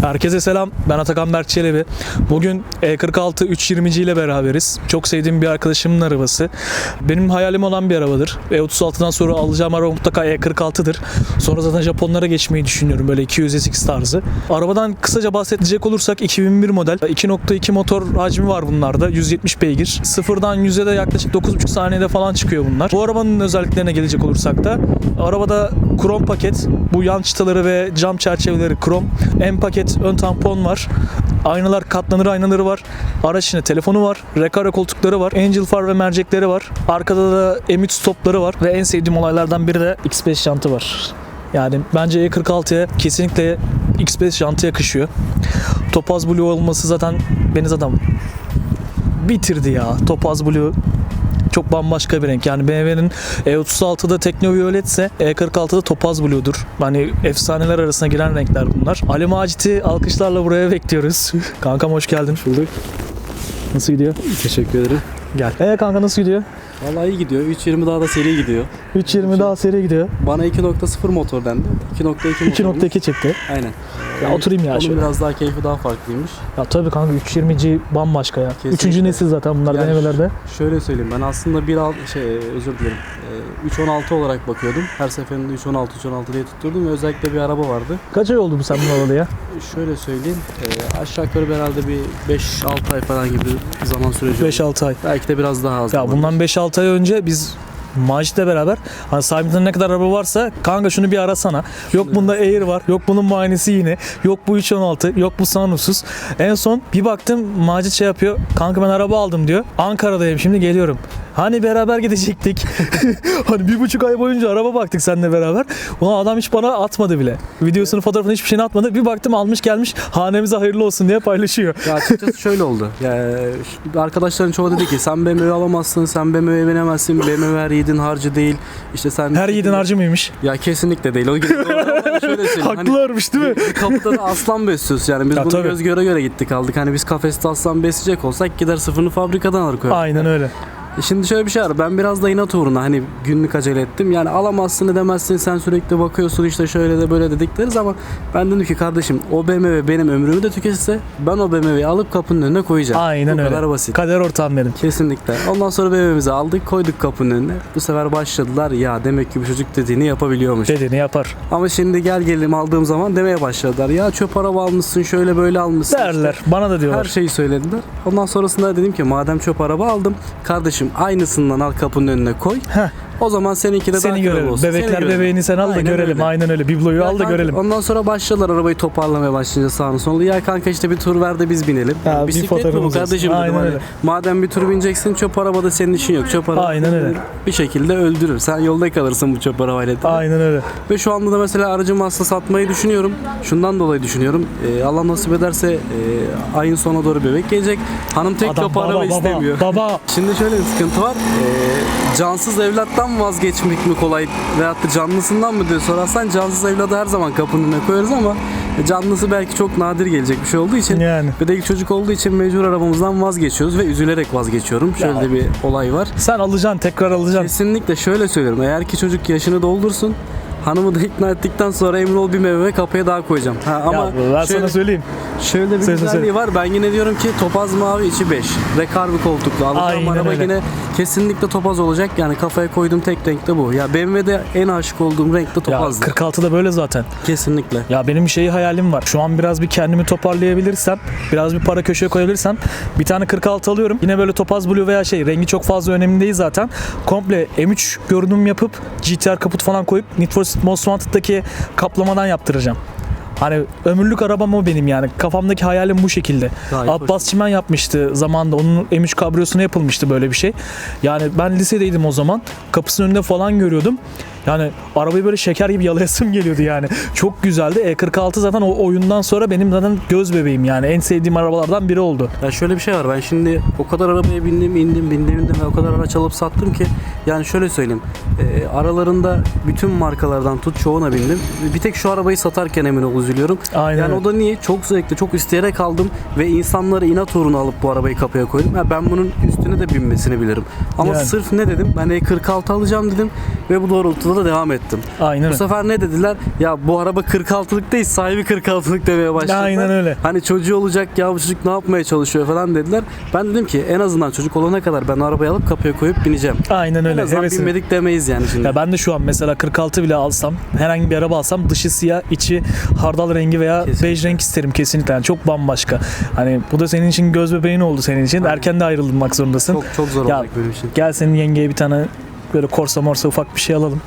Herkese selam. Ben Atakan Berk Çelebi. Bugün E E46 320 ile beraberiz. Çok sevdiğim bir arkadaşımın arabası. Benim hayalim olan bir arabadır. E36'dan sonra alacağım araba mutlaka E46'dır. Sonra zaten Japonlara geçmeyi düşünüyorum. Böyle 200 SX tarzı. Arabadan kısaca bahsedecek olursak 2001 model. 2.2 motor hacmi var bunlarda. 170 beygir. Sıfırdan 100'e de yaklaşık 9,5 saniyede falan çıkıyor bunlar. Bu arabanın özelliklerine gelecek olursak da arabada krom paket. Bu yan çıtaları ve cam çerçeveleri krom. En paket ön tampon var. Aynalar katlanır aynaları var. Araç içinde telefonu var. Rekara koltukları var. Angel far ve mercekleri var. Arkada da M3 stopları var. Ve en sevdiğim olaylardan biri de X5 jantı var. Yani bence E46'ya kesinlikle X5 jantı yakışıyor. Topaz Blue olması zaten beni zaten bitirdi ya. Topaz Blue çok bambaşka bir renk. Yani BMW'nin E36'da Teknoviyoletse E46'da Topaz Blue'dur. Hani efsaneler arasına giren renkler bunlar. Ali Macit'i alkışlarla buraya bekliyoruz. Kankam hoş geldin. Bulduk. Nasıl gidiyor? Teşekkür ederim. Gel. E kanka nasıl gidiyor? Vallahi iyi gidiyor. 3.20 daha da seri gidiyor. 3.20 daha seri gidiyor. Bana 2.0 motor dendi. 2.2 motor. 2.2 çıktı. Aynen. Ya oturayım ya Onun şöyle. biraz daha keyfi daha farklıymış. Ya tabii kanka 320C bambaşka ya. Kesinlikle. Üçüncü nesil zaten bunlar Yani BMW'lerde. Şöyle söyleyeyim ben aslında 1 şey özür dilerim. Ee, 3.16 olarak bakıyordum. Her seferinde 3.16 3.16 diye tutturdum ve özellikle bir araba vardı. Kaç ay oldu bu sen bunu alalı ya? Şöyle söyleyeyim. e, aşağı yukarı herhalde bir 5-6 ay falan gibi bir zaman süreci. oldu. 5-6 ay. Belki de biraz daha az. Ya bundan 5-6 ay önce biz Macit'le beraber hani sahibinde ne kadar araba varsa kanka şunu bir arasana. Yok bunda Air var. Yok bunun muayenesi yine. Yok bu 316. Yok bu sunroofsuz. En son bir baktım Macit şey yapıyor. Kanka ben araba aldım diyor. Ankara'dayım şimdi geliyorum. Hani beraber gidecektik. hani bir buçuk ay boyunca araba baktık seninle beraber. Ulan adam hiç bana atmadı bile. Videosunu fotoğrafını hiçbir şeyini atmadı. Bir baktım almış gelmiş hanemize hayırlı olsun diye paylaşıyor. Ya açıkçası şöyle oldu. Ya arkadaşların çoğu dedi ki sen BMW alamazsın, sen BMW'ye binemezsin, BMW her yiğidin harcı değil. İşte sen Her yiğidin harcı mıymış? Ya kesinlikle değil. O şöyle söyleyeyim. Hani Haklılarmış değil mi? kapıda da aslan besliyoruz yani. Biz Ya bunu tabii. göz göre göre gittik aldık. Hani biz kafeste aslan besleyecek olsak gider sıfırını fabrikadan alır koyarız. Aynen öyle. E Şimdi şöyle bir şey var. Ben biraz da inat uğruna hani günlük acele ettim. Yani alamazsın edemezsin sen sürekli bakıyorsun işte şöyle de böyle dedikleriz ama ben dedim ki kardeşim o BMW benim ömrümü de tüketirse ben o BMW'yi alıp kapının önüne koyacağım. Aynen Bu öyle. kadar basit. Kader ortağım benim. Kesinlikle. Ondan sonra BMW'mizi aldık koyduk kapının önüne. Bu sefer başladılar ya demek ki bu çocuk dediğini yapabiliyormuş. Dediğini yapar. Ama şimdi gel gelelim aldığım zaman demeye başladılar. Ya çöp araba almışsın şöyle böyle almışsın. Derler. Bana da Her diyorlar. şeyi söylediler. Ondan sonrasında dedim ki madem çöp araba aldım kardeşim aynısından al kapının önüne koy. Heh. O zaman seninki de daha Seni kral görelim. olsun. Seni Bebekler görelim. bebeğini sen al da Aynen görelim. öyle. Aynen öyle. Bibloyu Ya al da kanka, görelim. Ondan sonra başladılar arabayı toparlamaya başlayınca sağını solunu. Ya kanka işte bir tur ver de biz binelim. Ya, Ya, bir Bisiklet mi bu kardeşim dedim. Aynen Hani öyle. madem bir tur bineceksin çöp arabada senin işin yok. Çöp araba Aynen öyle. bir şekilde öldürür. Sen yolda kalırsın bu çöp arabayla. Aynen öyle. Ve şu anda da mesela aracımı aslında satmayı düşünüyorum. Şundan dolayı düşünüyorum. Ee, Allah nasip ederse e, ayın sonuna doğru bebek gelecek. Hanım tek Adam kapı araba baba istemiyor. baba. Baba. Şimdi şöyle bir sıkıntı var. Ee, cansız evlattan mı vazgeçmek mi kolay veyahut da canlısından mı diye sorarsan cansız evladı her zaman kapının önüne koyarız ama canlısı belki çok nadir gelecek bir şey olduğu için Yani. bir de çocuk olduğu için mecbur arabamızdan vazgeçiyoruz ve üzülerek vazgeçiyorum. Şöyle Ya. bir olay var. Sen alacaksın tekrar alacaksın. Kesinlikle şöyle söylüyorum. Eğer ki çocuk yaşını doldursun hanımı da ikna ettikten sonra emin ol bir meyve kapıya daha koyacağım. Ha, ama ya ben şöyle, sana söyleyeyim. şöyle bir Söyle, güzelliği söyle. var. Ben yine diyorum ki topaz mavi içi 5. Rekar bir koltuklu. Alacağım Aynen araba öyle. yine kesinlikle topaz olacak. Yani kafaya koyduğum tek renk de bu. Ya BMW'de en aşık olduğum renk de Ya topazdı. 46'da böyle zaten. Kesinlikle. Ya benim şeyi hayalim var. Şu an biraz bir kendimi toparlayabilirsem, biraz bir para köşeye koyabilirsem bir tane 46 alıyorum. Yine böyle topaz blue veya şey rengi çok fazla önemli değil zaten. Komple M3 görünüm yapıp GTR kaput falan koyup Need for Speed Most Wanted'daki kaplamadan yaptıracağım. Hani ömürlük arabam o benim yani. Kafamdaki hayalim bu şekilde. Gayet Abbas Çimen yapmıştı zamanında. Onun M3 kabriyosuna yapılmıştı böyle bir şey. Yani ben lisedeydim o zaman. Kapısının önünde falan görüyordum. Yani arabayı böyle şeker gibi yalayasım geliyordu yani. Çok güzeldi. E46 zaten o oyundan sonra benim zaten göz bebeğim yani. En sevdiğim arabalardan biri oldu. Ya şöyle bir şey var. Ben şimdi o kadar arabaya bindim, indim, bindim, indim ve o kadar araç alıp sattım ki yani şöyle söyleyeyim. e, aralarında bütün markalardan tut çoğuna bindim. Bir tek şu arabayı satarken emin ol üzülüyorum. Aynen Yani o da niye? Çok zevkli, çok isteyerek aldım ve insanları inat uğruna alıp bu arabayı kapıya koydum. Ha, ben bunun üstüne de binmesini bilirim. Ama Yani. sırf ne dedim? Ben E46 alacağım dedim ve bu doğrultuda da devam ettim. Aynen Bu sefer ne dediler? Ya bu araba 46'lık değil sahibi 46'lık demeye başladılar. Aynen öyle. Hani çocuğu olacak ya bu çocuk ne yapmaya çalışıyor falan dediler. Ben dedim ki en azından çocuk olana kadar ben arabayı alıp kapıya koyup bineceğim. Aynen En öyle. azından Hevesi. binmedik demeyiz yani şimdi. Ya ben de şu an mesela 46 bile alsam, herhangi bir araba alsam dışı siyah, içi hardal rengi veya Kesinlikle. bej renk isterim kesinlikle. Yani çok bambaşka. Hani bu da senin için göz bebeğin oldu senin için. Aynen. Erken de ayrılmak zorundasın. Çok çok zor Ya- olacak benim için. Gel senin yengeye bir tane böyle korsa morsa ufak bir şey alalım.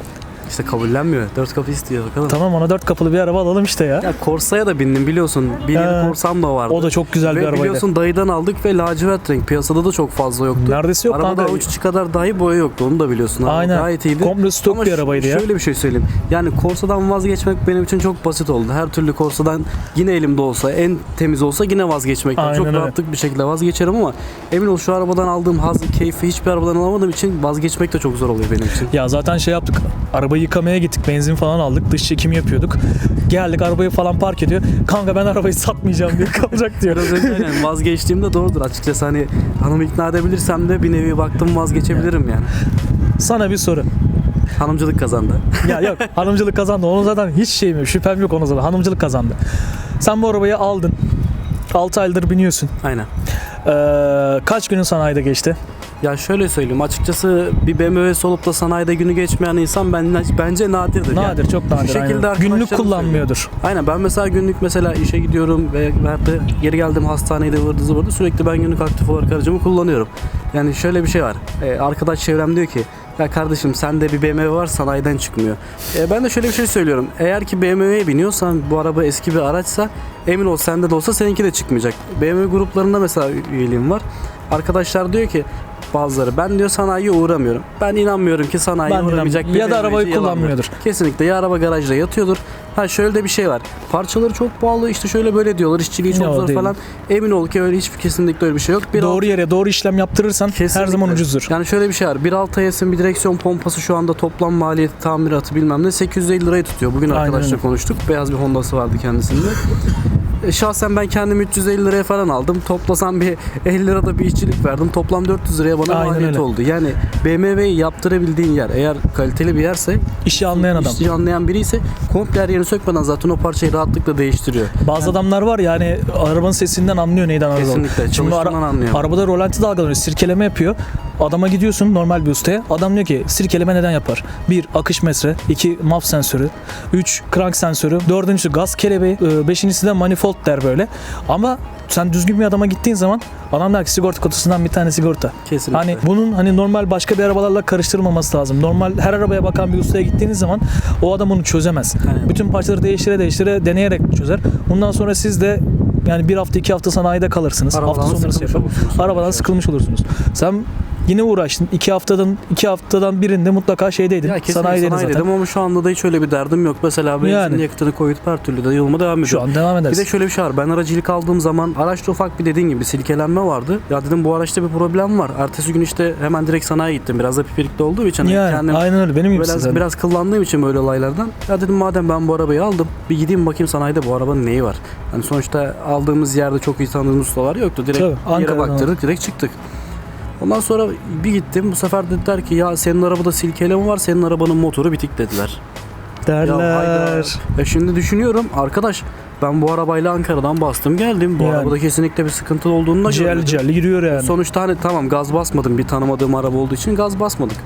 İşte kabullenmiyor. Dört kapı istiyor bakalım. Tamam ona dört kapılı bir araba alalım işte ya. Ya Corsa'ya da bindim biliyorsun. Bir yeni Corsa'm da vardı. O da çok güzel bir Ve arabaydı. biliyorsun dayıdan aldık ve lacivert renk. Piyasada da çok fazla yoktu. Neredeyse yok Arabada kanka. avuç kadar dahi boya yoktu. Onu da biliyorsun. Araba Aynen. Gayet iyiydi. Komple stok Ama bir ş- arabaydı ya. Şöyle bir şey söyleyeyim. Yani Corsa'dan vazgeçmek benim için çok basit oldu. Her türlü Corsa'dan yine elimde olsa, en temiz olsa yine vazgeçmekten Aynen çok öyle. rahatlık bir şekilde vazgeçerim ama emin ol şu arabadan aldığım haz, keyfi hiçbir arabadan alamadığım için vazgeçmek de çok zor oluyor benim için. Ya zaten şey yaptık. Arabayı yıkamaya gittik. Benzin falan aldık. Dış çekimi yapıyorduk. Geldik arabayı falan park ediyor. Kanka ben arabayı satmayacağım diye kalacak diyor. Biraz önce aynen vazgeçtiğimde doğrudur açıkçası hani hanımı ikna edebilirsem de bir nevi baktım vazgeçebilirim yani. Sana bir soru. Hanımcılık kazandı. Ya yok hanımcılık kazandı. Onun zaten hiç şeyim yok. Şüphem yok ona zaten. Hanımcılık kazandı. Sen bu arabayı aldın. 6 aydır biniyorsun. Aynen. Ee, kaç günün sanayide geçti? Ya şöyle söyleyeyim açıkçası bir BMW'si olup da sanayide günü geçmeyen insan ben, bence nadirdir. Yani Nadir, çok nadir. Şekilde aynen. Günlük kullanmıyordur. Aynen ben mesela günlük mesela işe gidiyorum ve da geri geldim hastanede vırdı zıvırdı sürekli ben günlük aktif olarak aracımı kullanıyorum. Yani şöyle bir şey var. Ee, arkadaş çevrem diyor ki ya kardeşim sende bir BMW var sanayiden çıkmıyor. Ee, ben de şöyle bir şey söylüyorum. Eğer ki BMW'ye biniyorsan bu araba eski bir araçsa emin ol sende de olsa seninki de çıkmayacak. BMW gruplarında mesela üyeliğim var. Arkadaşlar diyor ki bazıları ben diyor sanayiye uğramıyorum. Ben inanmıyorum ki sanayiye Ben uğramayacak bir Ya da arabayı yalandır. kullanmıyordur. Kesinlikle ya araba garajda yatıyordur. Ha şöyle de bir şey var. Parçaları çok pahalı işte şöyle böyle diyorlar. İşçiliği çok Yok, zor falan. Emin ol ki öyle hiçbir kesinlikle öyle bir şey yok. Bir doğru yere doğru işlem yaptırırsan her Kesinlikle. zaman ucuzdur. Yani şöyle bir şey var. 1.6 AS'in bir direksiyon pompası şu anda toplam maliyeti tamiratı bilmem ne 850 lirayı tutuyor. Bugün Aynen arkadaşla öyle. konuştuk. Beyaz bir Honda'sı vardı kendisinde. Şahsen ben kendim 350 liraya falan aldım. Toplasam bir 50 lirada bir işçilik verdim. Toplam 400 liraya bana Aynen maliyet öyle. oldu. Yani BMW'yi yaptırabildiğin yer eğer kaliteli bir yerse İşi anlayan adam. işçi anlayan biri ise komple her yerini sökmeden zaten o parçayı rahatlıkla değiştiriyor. Bazı adamlar var yani arabanın sesinden anlıyor neyden araba. Kesinlikle. Şimdi ara- anlıyor. arabada rolanti dalgalanıyor, sirkeleme yapıyor. Adama gidiyorsun normal bir ustaya. Adam diyor ki sirkeleme neden yapar? Bir akış metre, iki MAF sensörü, üç crank sensörü, dördüncüsü gaz kelebeği, e, beşincisi de manifold der böyle. Ama sen düzgün bir adama gittiğin zaman adam der ki sigorta kutusundan bir tane sigorta. Kesinlikle. Hani bunun hani normal başka bir arabalarla karıştırılmaması lazım. Normal her arabaya bakan bir ustaya gittiğiniz zaman o adam onu çözemez. Aynen. Bütün parçaları değiştire değiştire deneyerek çözer. Bundan sonra siz de yani bir hafta iki hafta sanayide kalırsınız. Arabadan hafta sonrası yapar. Arabadan sıkılmış olursunuz. Sen yine uğraştın. iki haftadan iki haftadan birinde mutlaka şeydeydin. Ya Sanayideydin sanayi zaten. ama şu anda da hiç öyle bir derdim yok. Mesela benzin Yani. yakıtını koyup her türlü de yoluma devam Şu ediyorum. an devam Bir edersin. de şöyle bir şey var. Ben aracılık aldığım zaman araçta ufak bir dediğin gibi silkelenme vardı. Ya dedim bu araçta bir problem var. Ertesi gün işte hemen direkt sanayiye gittim. Biraz da pipirikli olduğu için. hani yani kendim aynen öyle benim gibi biraz, biraz kıllandığım için böyle olaylardan. Ya dedim madem ben bu arabayı aldım. Bir gideyim bakayım sanayide bu arabanın neyi var. Hani sonuçta aldığımız yerde çok iyi tanıdığımız ustalar yoktu. Direkt Tabii, bir yere Ankara'dan baktırdık direkt çıktık. Ondan sonra bir gittim. Bu sefer dediler ki ya senin arabada silkeleme var. Senin arabanın motoru bitik dediler. Ya hayda. Derler. Ya şimdi düşünüyorum arkadaş ben bu arabayla Ankara'dan bastım geldim. Bu Yani. arabada kesinlikle bir sıkıntı olduğunu da Ciğerli görmedim. ciğerli giriyor yani. Sonuçta hani tamam gaz basmadım bir tanımadığım araba olduğu için gaz basmadık.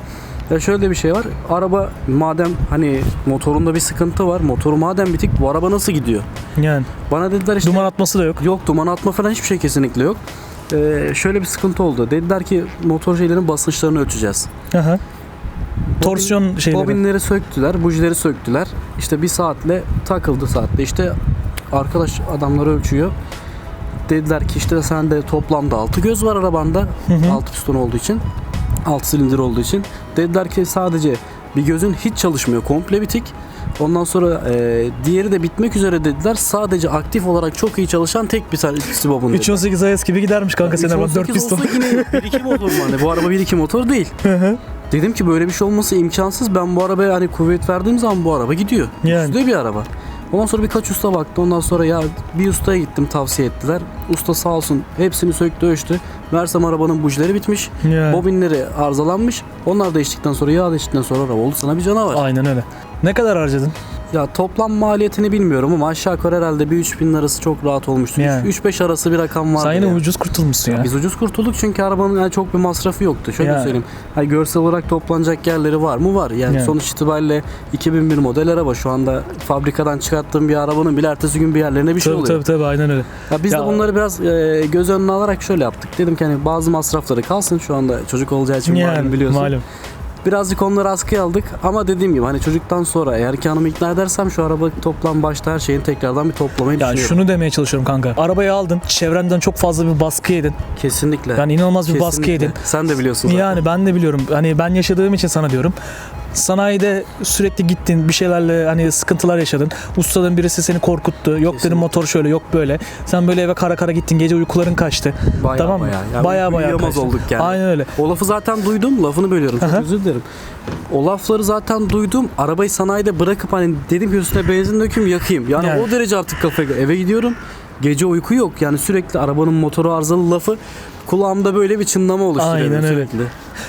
Ya şöyle bir şey var. Araba madem hani motorunda bir sıkıntı var. Motoru madem bitik bu araba nasıl gidiyor? Yani Bana dediler işte duman atması da yok. yok duman atma falan hiçbir şey kesinlikle yok. Ee, şöyle bir sıkıntı oldu. Dediler ki motor şeylerin basınçlarını ölçeceğiz. Aha. Torsiyon şeyleri. Bobinleri söktüler, bujileri söktüler. İşte bir saatle takıldı saatte. İşte arkadaş adamları ölçüyor. Dediler ki işte sende toplamda 6 göz var arabanda. Hı hı. 6 piston olduğu için. 6 silindir olduğu için. Dediler ki sadece bir gözün hiç çalışmıyor. Komple bitik. Ondan sonra e, diğeri de bitmek üzere dediler. Sadece aktif olarak çok iyi çalışan tek bir tanesi bobun dediler. 318 AS gibi gidermiş kanka senin araban 4 318 piston. olsa yine 1-2 motor mu hani? Bu araba 1-2 motor değil. Dedim ki böyle bir şey olması imkansız. Ben bu arabaya hani kuvvet verdiğim zaman bu araba gidiyor. Yani. Üstüde bir araba. Ondan sonra birkaç usta baktı. Ondan sonra ya bir ustaya gittim tavsiye ettiler. Usta sağ olsun hepsini söktü ölçtü. Meğersem arabanın bujileri bitmiş. Yani. Bobinleri arızalanmış. Onlar değiştikten sonra yağ değiştikten sonra araba oldu sana bir canavar. Aynen öyle. Ne kadar harcadın? Ya toplam maliyetini bilmiyorum ama aşağı yukarı herhalde bir 3000 arası çok rahat olmuştu. Yani. 3-5 arası bir rakam vardı. Sen yine ya. ucuz kurtulmuşsun ya. Biz ucuz kurtulduk çünkü arabanın yani çok bir masrafı yoktu. Şöyle Yani. söyleyeyim. Hani görsel olarak toplanacak yerleri var mı? Var. Yani, Yani. sonuç itibariyle 2001 model araba şu anda fabrikadan çıkarttığım bir arabanın bile ertesi gün bir yerlerine bir şey tabii, oluyor. tabii tabii aynen öyle. Ya biz Ya- de bunları biraz e, göz önüne alarak şöyle yaptık. Dedim ki hani bazı masrafları kalsın şu anda çocuk olacağı için malum Yani biliyorsun. malum. Birazcık onları askıya aldık ama dediğim gibi hani çocuktan sonra eğer ki hanımı ikna edersem şu araba toplam başta her şeyin tekrardan bir toplamayı Ya düşünüyorum. şunu demeye çalışıyorum kanka. Arabayı aldın, çevrenden çok fazla bir baskı yedin. Kesinlikle. Yani inanılmaz bir baskı Kesinlikle. yedin. Sen de biliyorsun zaten. Yani ben de biliyorum. Hani ben yaşadığım için sana diyorum. Sanayide sürekli gittin bir şeylerle hani sıkıntılar yaşadın. Ustaların birisi seni korkuttu. Yok dedim motor şöyle yok böyle. Sen böyle eve kara kara gittin. Gece uykuların kaçtı. Bayağı tamam mı? bayağı. Yani bayağı bayağı uyuyamaz kaçtı. olduk yani. Aynen öyle. O lafı zaten duydum. Lafını bölüyorum. Çok Aha. özür dilerim. O lafları zaten duydum. Arabayı sanayide bırakıp hani dedim ki üstüne benzin dökeyim yakayım. Yani, Yani. o derece artık kafaya eve gidiyorum. Gece uyku yok. Yani sürekli arabanın motoru arızalı lafı kulağımda böyle bir çınlama oluşturuyor Aynen öyle. sürekli.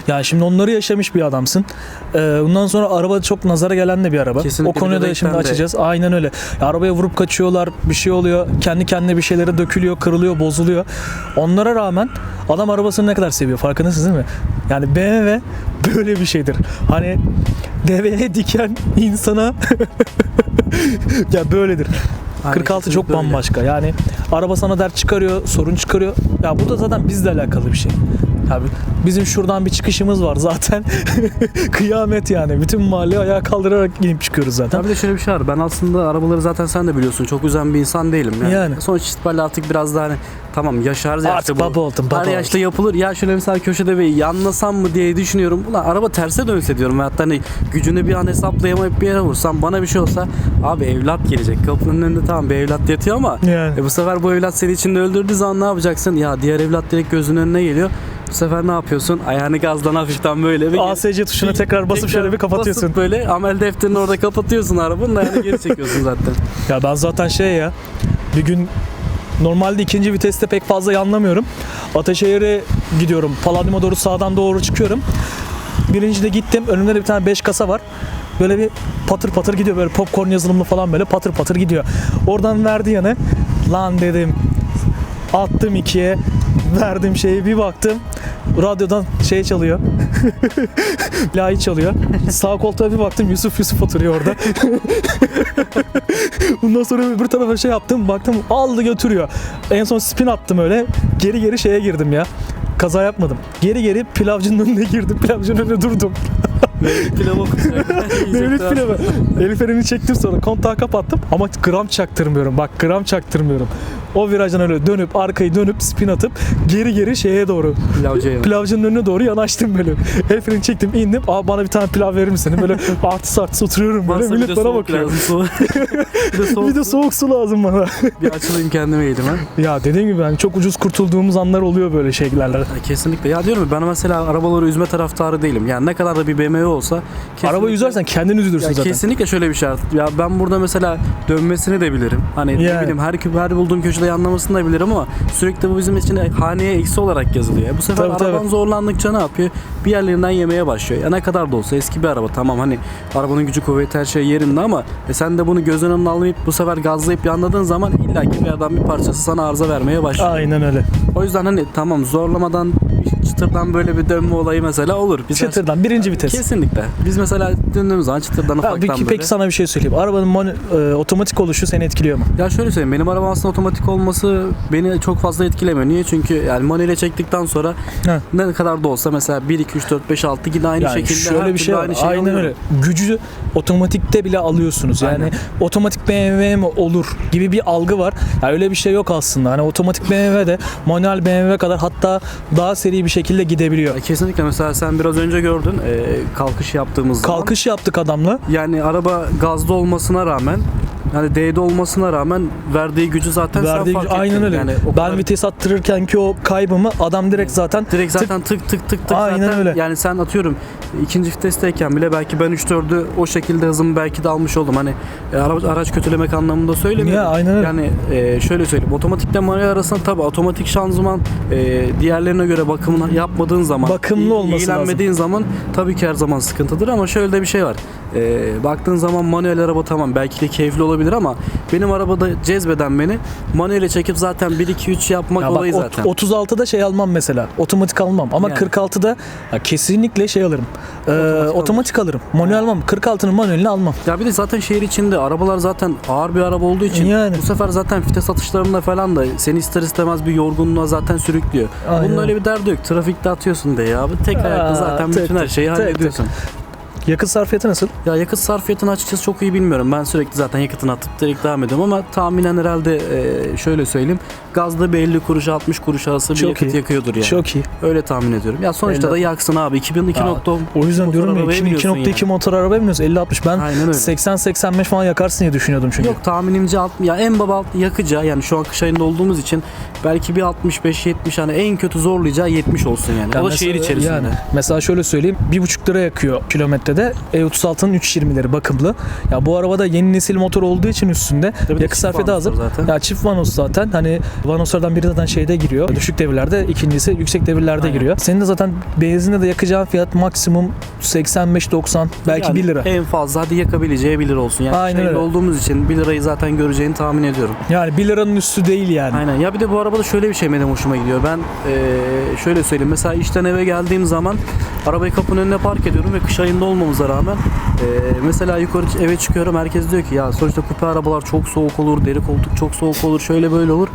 Ya şimdi onları yaşamış bir adamsın. Ee, bundan sonra araba çok nazara gelen de bir araba. Kesinlikle o konuyu da şimdi de. açacağız. Aynen öyle. Ya arabaya vurup kaçıyorlar, bir şey oluyor. Kendi kendine bir şeylere dökülüyor, kırılıyor, bozuluyor. Onlara rağmen adam arabasını ne kadar seviyor farkındasınız değil mi? Yani BMW böyle bir şeydir. Hani deveye diken insana ya böyledir. Aynen, 46 çok bambaşka. Yani araba sana dert çıkarıyor, sorun çıkarıyor. Ya bu da zaten bizle alakalı bir şey. Abi bizim şuradan bir çıkışımız var zaten. Kıyamet yani. Bütün mahalle ayağa kaldırarak inip çıkıyoruz zaten. Tabii de şöyle bir şey var. Ben aslında arabaları zaten sen de biliyorsun. Çok üzen bir insan değilim. Yani, Yani. Sonuç itibariyle artık biraz daha hani tamam yaşar yaşta Artık bu. baba oldum, baba Her yaşta yapılır. Ya şöyle mesela köşede bir yanlasam mı diye düşünüyorum. Ulan araba terse dönse diyorum. Hatta hani gücünü bir an hesaplayamayıp bir yere vursam bana bir şey olsa abi evlat gelecek. Kapının önünde tamam bir evlat yatıyor ama Yani. e bu sefer bu evlat seni içinde öldürdüğü zaman ne yapacaksın? Ya diğer evlat direkt gözünün önüne geliyor. Bu sefer ne yapıyorsun? Ayağını gazdan hafiften böyle bir ASC tuşuna tekrar basıp şöyle bir kapatıyorsun. Basıp böyle amel defterini orada kapatıyorsun arabanın ayağını geri çekiyorsun zaten. Ya ben zaten şey ya bir gün normalde ikinci viteste pek fazla yanlamıyorum. Ataşehir'e gidiyorum. Palladium'a doğru sağdan doğru çıkıyorum. Birinci de gittim. Önümde de bir tane 5 kasa var. Böyle bir patır patır gidiyor. Böyle popcorn yazılımlı falan böyle patır patır gidiyor. Oradan verdi yanı. Lan dedim. Attım ikiye. Verdim şeyi bir baktım. Radyodan şey çalıyor. Lahi çalıyor. Sağ koltuğa bir baktım Yusuf Yusuf oturuyor orada. Bundan sonra öbür tarafa şey yaptım baktım aldı götürüyor. En son spin attım öyle geri geri şeye girdim ya. Kaza yapmadım. Geri geri pilavcının önüne girdim. Pilavcının önüne durdum. Pilav okutacak. Mevlüt pilavı. El frenini çektim sonra kontağı kapattım. Ama gram çaktırmıyorum. Bak gram çaktırmıyorum. O virajdan öyle dönüp arkayı dönüp spin atıp geri geri şeye doğru Pilavcıya. pilavcının önüne doğru yanaştım böyle. El freni çektim indim. Aa bana bir tane pilav verir misin? Böyle artist artist oturuyorum böyle. De Millet bana bakıyor. lazım, bir de soğuk. Bir de soğuk su lazım bana. bir açılayım kendime yedim ha. Ya dediğim gibi yani çok ucuz kurtulduğumuz anlar oluyor böyle şeylerle. Ya Kesinlikle. Ya diyorum ben mesela arabaları üzme taraftarı değilim. Yani ne kadar da bir BMW olsa. kesinlikle- Araba yüzersen kendin üzülürsün Ya zaten. kesinlikle şöyle bir şart. Ya ben burada mesela dönmesini de bilirim. Hani ne Yani. bileyim her her bulduğum köşede yanlamasını da bilirim ama sürekli bu bizim için haneye eksi olarak yazılıyor. Bu sefer Tabii, tabii. araban zorlandıkça ne yapıyor? Bir yerlerinden yemeye başlıyor. Ya ne kadar da olsa eski bir araba tamam hani arabanın gücü kuvveti her şey yerinde ama e sen de bunu göz önüne almayıp bu sefer gazlayıp yanladığın zaman illaki bir yerden bir parçası sana arıza vermeye başlıyor. Aynen öyle. O yüzden hani tamam zorlamadan çıtırdan böyle bir dönme olayı mesela olur. Biz Çıtırdan birinci vites. Kesinlikle. Biz mesela döndüğümüz zaman çıtırdan ufaktan peki, böyle. peki sana bir şey söyleyeyim. Arabanın manu- e, otomatik oluşu seni etkiliyor mu? Ya şöyle söyleyeyim benim arabam aslında otomatik olması beni çok fazla etkilemiyor. Niye? Çünkü yani manuele çektikten sonra He. ne kadar da olsa mesela 1 2 3 4 5 6 yine aynı Yani şekilde şöyle bir şey var. aynı şeyi Aynen alıyorum. öyle. Gücü otomatikte bile alıyorsunuz. Yani Aynen. otomatik BMW mi olur gibi bir algı var. Ya öyle bir şey yok aslında. Hani otomatik BMW de manuel BMW kadar hatta daha seri bir şekilde gidebiliyor. Ya Kesinlikle mesela sen biraz önce gördün e, kalkış yaptığımız zaman. Kalkış yaptık adamla. Yani araba gazda olmasına rağmen hani D'de olmasına rağmen verdiği gücü zaten sen Verdiği fark gücü- aynen öyle. Yani ben kadar- vites attırırken ki o kaybımı adam direkt zaten Direkt zaten tık tık tık tık Aynen zaten öyle. yani sen atıyorum ikinci vitesteyken bile belki ben 3-4'ü o şekilde hızımı belki de almış oldum. Hani e, araç, araç kötülemek anlamında söylemiyorum. Ya, aynen öyle. Yani e, şöyle söyleyeyim otomatikle manuel arasında tabii otomatik şanzıman e, diğerlerine göre bakımını yapmadığın zaman Bakımlı olması ilgilenmediğin zaman tabii ki her zaman sıkıntıdır ama şöyle de bir şey var. E, baktığın zaman manuel araba tamam belki de keyifli olabilir ama benim arabada cezbeden beni manuele çekip zaten 1-2-3 yapmak Ya bak, olayı zaten. 36'da şey almam mesela. Otomatik almam. Ama Yani. 46'da ya kesinlikle şey alırım. Ee, Otomatik otomatik, alırım. Manuel almam. 46'nın manuelini almam. Ya bir de zaten şehir içinde arabalar zaten ağır bir araba olduğu için Yani. bu sefer zaten vites atışlarında falan da seni ister istemez bir yorgunluğa zaten sürüklüyor. Aynen. Bunun öyle bir derdi yok. Trafikte atıyorsun de ya. Tek ayakta Aa, zaten bütün her şeyi hallediyorsun. Yakıt sarfiyatı nasıl? Ya yakıt sarfiyatını açıkçası çok iyi bilmiyorum. Ben sürekli zaten yakıtını atıp direkt devam ediyorum ama tahminen herhalde e, şöyle söyleyeyim. Gazda bir 50 kuruş 60 kuruş arası bir Çok yakıt iyi. yakıyordur yani. Çok iyi. Öyle tahmin ediyorum. Ya sonuçta Elli- da yaksın abi. 2002 Ya, nokta O yüzden diyorum ya arabaya 2.2 biniyorsun motor arabaya biniyoruz 50-60 ben Aynen öyle. 80-85 falan yakarsın diye düşünüyordum çünkü. Yok tahminimce alt, ya en baba alt yakacağı yani şu an kış ayında olduğumuz için belki bir 65-70 hani en kötü zorlayacağı 70 olsun yani. Ya o da mesela- şehir içerisinde. Yani, mesela şöyle söyleyeyim 1.5 lira yakıyor kilometrede E36'nın 320'leri bakımlı. Ya bu arabada yeni nesil motor olduğu için üstünde Tabii de yakıt sarfiyatı vanoslar hazır. zaten. Ya çift vanos zaten hani vanoslardan biri zaten şeyde giriyor. Düşük devirlerde ikincisi yüksek devirlerde Aynen. giriyor. Senin de zaten benzinde de yakacağın fiyat maksimum 85-90 belki Yani 1 lira. En fazla hadi yakabileceği 1 lira olsun. Yani Aynen şehirde öyle. olduğumuz için 1 lirayı zaten göreceğini tahmin ediyorum. Yani 1 liranın üstü değil yani. Aynen. Ya bir de bu arabada şöyle bir şey benim hoşuma gidiyor. Ben eee, şöyle söyleyeyim. Mesela işten eve geldiğim zaman arabayı kapının önüne park ediyorum ve kış ayında olmamıza rağmen eee, mesela yukarı eve çıkıyorum. Herkes diyor ki ya sonuçta kupe arabalar çok soğuk olur, deri koltuk çok soğuk olur, şöyle böyle olur.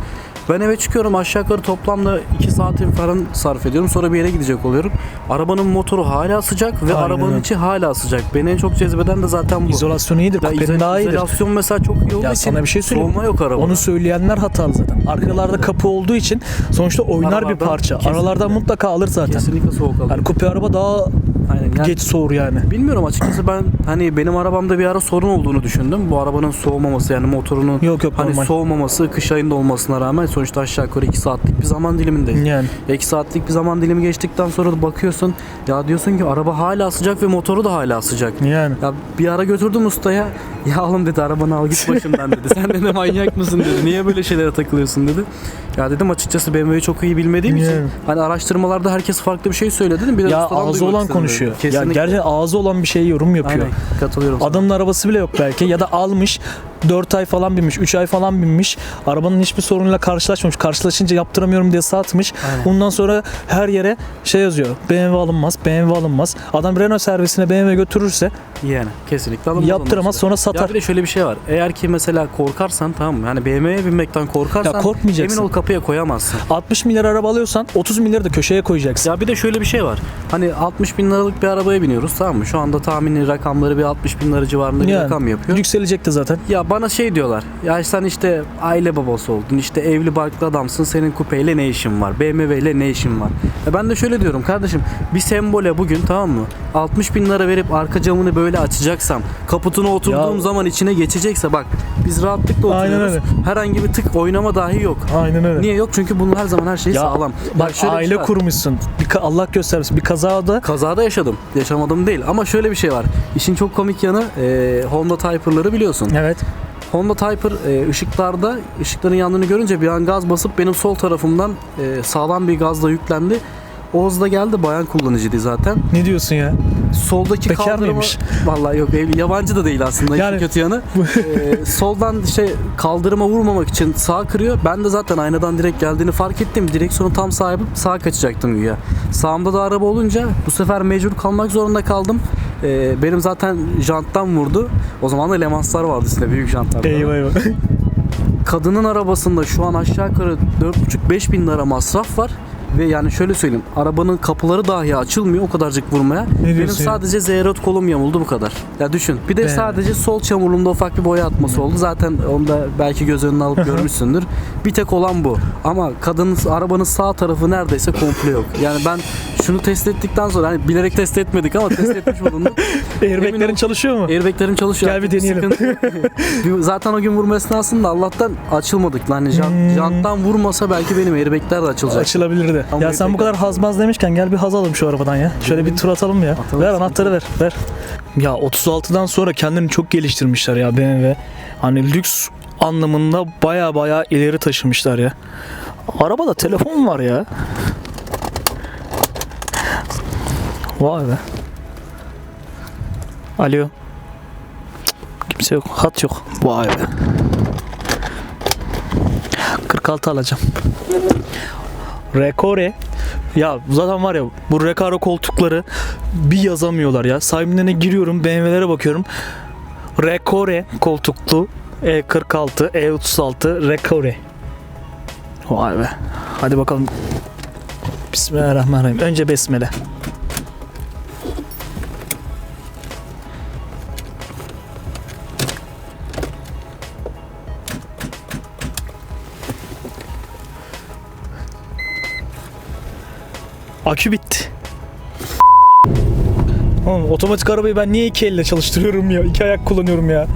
Ben eve çıkıyorum aşağı yukarı toplamda 2 saatim falan sarf ediyorum. Sonra bir yere gidecek oluyorum. Arabanın motoru hala sıcak ve Aynen arabanın içi hala sıcak. Beni en çok cezbeden de zaten bu. İzolasyonu iyidir. Ya Kupenin daha iyidir. İzolasyon mesela çok iyi olduğu Ya için sana bir şey söyleyeyim. soğuma yok arabada. Onu söyleyenler hatalı zaten. Arkalarda kapı olduğu için sonuçta oynar bir Aralardan parça. kesinlikle. Aralardan mutlaka alır zaten. Kesinlikle soğuk alıyor. Yani kupe araba daha Aynen. Yani geç soğur yani. Bilmiyorum açıkçası ben hani benim arabamda bir ara sorun olduğunu düşündüm. Bu arabanın soğumaması yani motorunun Yok yok hani normal. soğumaması kış ayında olmasına rağmen sonuçta aşağı yukarı 2 saatlik bir zaman dilimindeyiz. Yani 2 saatlik bir zaman dilimi geçtikten sonra da bakıyorsun ya diyorsun ki araba hala sıcak ve motoru da hala sıcak. yani. Ya bir ara götürdüm ustaya. Ya oğlum dedi arabanı al git başımdan dedi. Sen de manyak mısın dedi. Niye böyle şeylere takılıyorsun dedi. Ya dedim açıkçası BMW'yi çok iyi bilmediğim için Yani. hani araştırmalarda herkes farklı bir şey söyledi dedim. Bir de Ya ağzı olan istedim konuşuyor. dedi. Ya Kesinlikle. gerçekten ağzı olan bir şey yorum yapıyor. Aynen katılıyorum. sana. Adamın arabası bile yok belki ya da almış 4 ay falan binmiş 3 ay falan binmiş arabanın hiçbir sorunuyla karşılaşmamış karşılaşınca yaptıramıyorum diye satmış Aynen. ondan sonra her yere şey yazıyor BMW alınmaz BMW alınmaz adam Renault servisine BMW götürürse Yani kesinlikle alınmaz. yaptıramaz sonra sonra. Ya satar bir de şöyle bir şey var. Eğer ki mesela korkarsan tamam mı? Yani BMW'ye binmekten korkarsan Ya korkmayacaksın. emin ol kapıya koyamazsın. 60 milyar araba alıyorsan 30 milyarı da köşeye koyacaksın Ya bir de şöyle bir şey var. Hani 60 bin liralık bir arabaya biniyoruz tamam mı? Şu anda tahmini rakamları bir 60 bin lira civarında bir rakam yapıyor. yükselecek de zaten Ya bana şey diyorlar. Ya sen işte aile babası oldun. işte evli barklı adamsın. Senin kupeyle ne işin var? BMW ile ne işin var? Ya ben de şöyle diyorum kardeşim. Bir sembole bugün tamam mı? 60 bin lira verip arka camını böyle açacaksam kaputuna oturduğum Ya- zaman içine geçecekse bak biz rahatlıkla Aynen oturuyoruz. öyle. Herhangi bir tık oynama dahi yok. aynen öyle Niye yok? Çünkü bunun her zaman her şey sağlam. bak şöyle bir aile şey var. kurmuşsun bir ka- Allah göstermesin bir kazada Kazada yaşadım. Yaşamadım değil. Ama şöyle bir şey var. İşin çok komik yanı e, Honda Typer'ları biliyorsun. evet Honda Typer e, ışıklarda ışıkların yandığını görünce bir an gaz basıp benim sol tarafımdan e, sağlam bir gazla yüklendi. O hızda geldi bayan kullanıcıydı zaten. ne diyorsun ya Soldaki Bekar kaldırıma mıymış? vallahi yok evli yabancı da değil aslında Yani- kötü yanı. E, soldan işte kaldırıma vurmamak için sağ kırıyor. Ben de zaten aynadan direkt geldiğini fark ettim. Direksiyonu tam sağ yapıp sağa kaçacaktım güya. Sağımda da araba olunca bu sefer mecbur kalmak zorunda kaldım. E, benim zaten janttan vurdu. O zaman da Lemanslar vardı size büyük jantlar. eyvah eyvah kadının arabasında şu an aşağı yukarı 4,5-5 bin lira masraf var. Ve yani şöyle söyleyeyim. Arabanın kapıları dahi açılmıyor o kadarcık vurmaya. Benim diyorsun ya? sadece zeyrot kolum yamuldu bu kadar. Ya düşün. Bir de Be. sadece sol çamurluğumda ufak bir boya atması oldu. Zaten onu da belki göz önüne alıp görmüşsündür. Bir tek olan bu. Ama kadının arabanın sağ tarafı neredeyse komple yok. Yani ben şunu test ettikten sonra hani bilerek test etmedik ama test etmiş bulundum. Emin Airbag'lerin çalışıyor mu? Airbag'lerim çalışıyor. Gel bir Artık deneyelim. sıkıntı Zaten o gün vurma esnasında Allah'tan açılmadık. Lan jant, Hmm. janttan vurmasa belki benim airbag'ler de açılacak. Ya sen bu kadar hazmaz demişken gel bir haz alalım şu arabadan ya. Şöyle bir tur atalım ya. Atalım, ver anahtarı ver. Ver. Ya 36'dan sonra kendini çok geliştirmişler ya BMW. Hani lüks anlamında baya baya ileri taşımışlar ya. Arabada telefon var ya. Vay be. Alo. Cık, Kimse yok. Hat yok. Vay be. 46 alacağım. Rekore. Ya zaten var ya bu Recaro koltukları bir yazamıyorlar ya. Sahibine giriyorum BMW'lere bakıyorum. Rekore koltuklu E E46, E36 Rekore. Vay be. Hadi bakalım. Bismillahirrahmanirrahim. Önce besmele. Akü bitti. Oğlum, otomatik arabayı ben niye iki elle çalıştırıyorum ya? İki ayak kullanıyorum ya.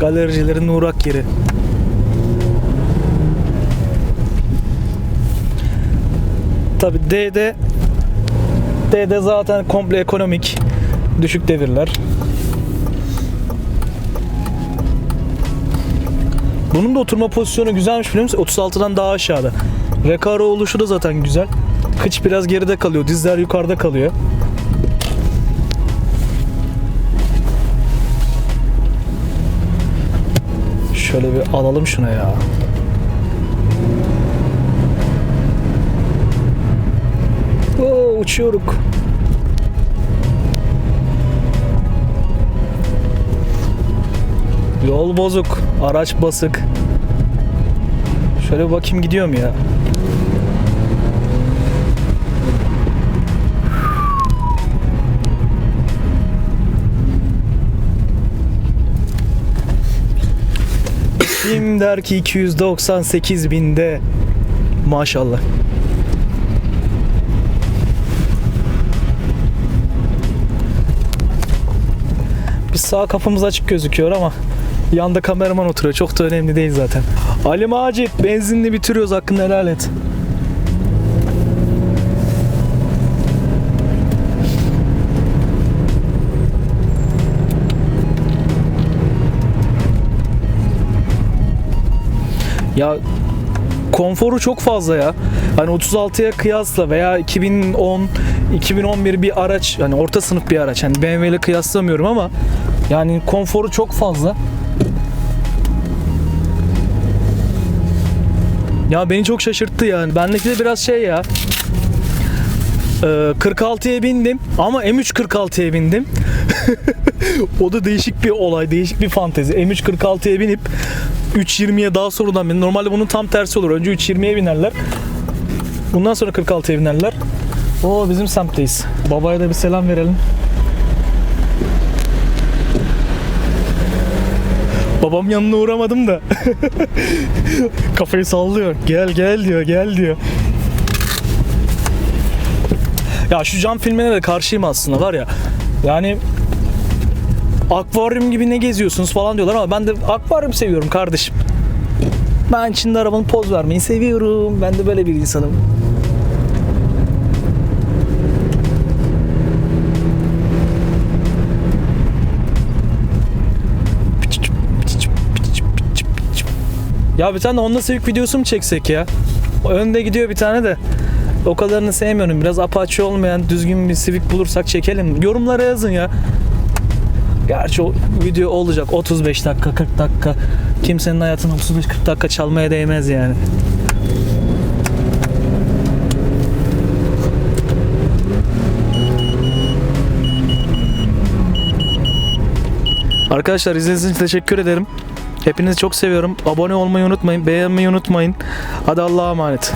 Galericilerin uğrak yeri. Tabi D'de D'de zaten komple ekonomik düşük devirler. Bunun da oturma pozisyonu güzelmiş biliyor musun? 36'dan daha aşağıda. Recaro oluşu da zaten güzel. Kıç biraz geride kalıyor. Dizler yukarıda kalıyor. Şöyle bir alalım şuna ya. Oo, uçuyoruz. Yol bozuk, araç basık. Şöyle bir bakayım gidiyor mu ya? Kim der ki 298 binde maşallah. Bir sağ kapımız açık gözüküyor ama yanda kameraman oturuyor. Çok da önemli değil zaten. Ali Macit benzinli bitiriyoruz hakkını helal et. Ya konforu çok fazla ya. Hani 36'ya kıyasla veya 2010 2011 bir araç hani orta sınıf bir araç. Hani BMW ile kıyaslamıyorum ama yani konforu çok fazla. Ya beni çok şaşırttı yani. Bendeki de biraz şey ya. Ee, 46'ya bindim ama M3 46'ya bindim. o da değişik bir olay, değişik bir fantezi. M3 46'ya binip 3.20'ye daha sonradan bin. Normalde bunun tam tersi olur. Önce 3.20'ye binerler. Bundan sonra 46'ya binerler. Oo bizim semtteyiz. Babaya da bir selam verelim. Babam yanına uğramadım da. Kafayı sallıyor. Gel gel diyor, gel diyor. Ya şu cam filmine de karşıyım aslında var ya. Yani akvaryum gibi ne geziyorsunuz falan diyorlar ama ben de akvaryum seviyorum kardeşim. Ben içinde arabanın poz vermeyi seviyorum. Ben de böyle bir insanım. Ya bir tane Honda Civic videosu mu çeksek ya? Önde gidiyor bir tane de. O kadarını sevmiyorum. Biraz apaçı olmayan düzgün bir Civic bulursak çekelim. Yorumlara yazın ya. Gerçi o video olacak 35 dakika 40 dakika. Kimsenin hayatını 35-40 dakika çalmaya değmez yani. Arkadaşlar izlediğiniz için teşekkür ederim. Hepinizi çok seviyorum. Abone olmayı unutmayın. Beğenmeyi unutmayın. Hadi Allah'a emanet.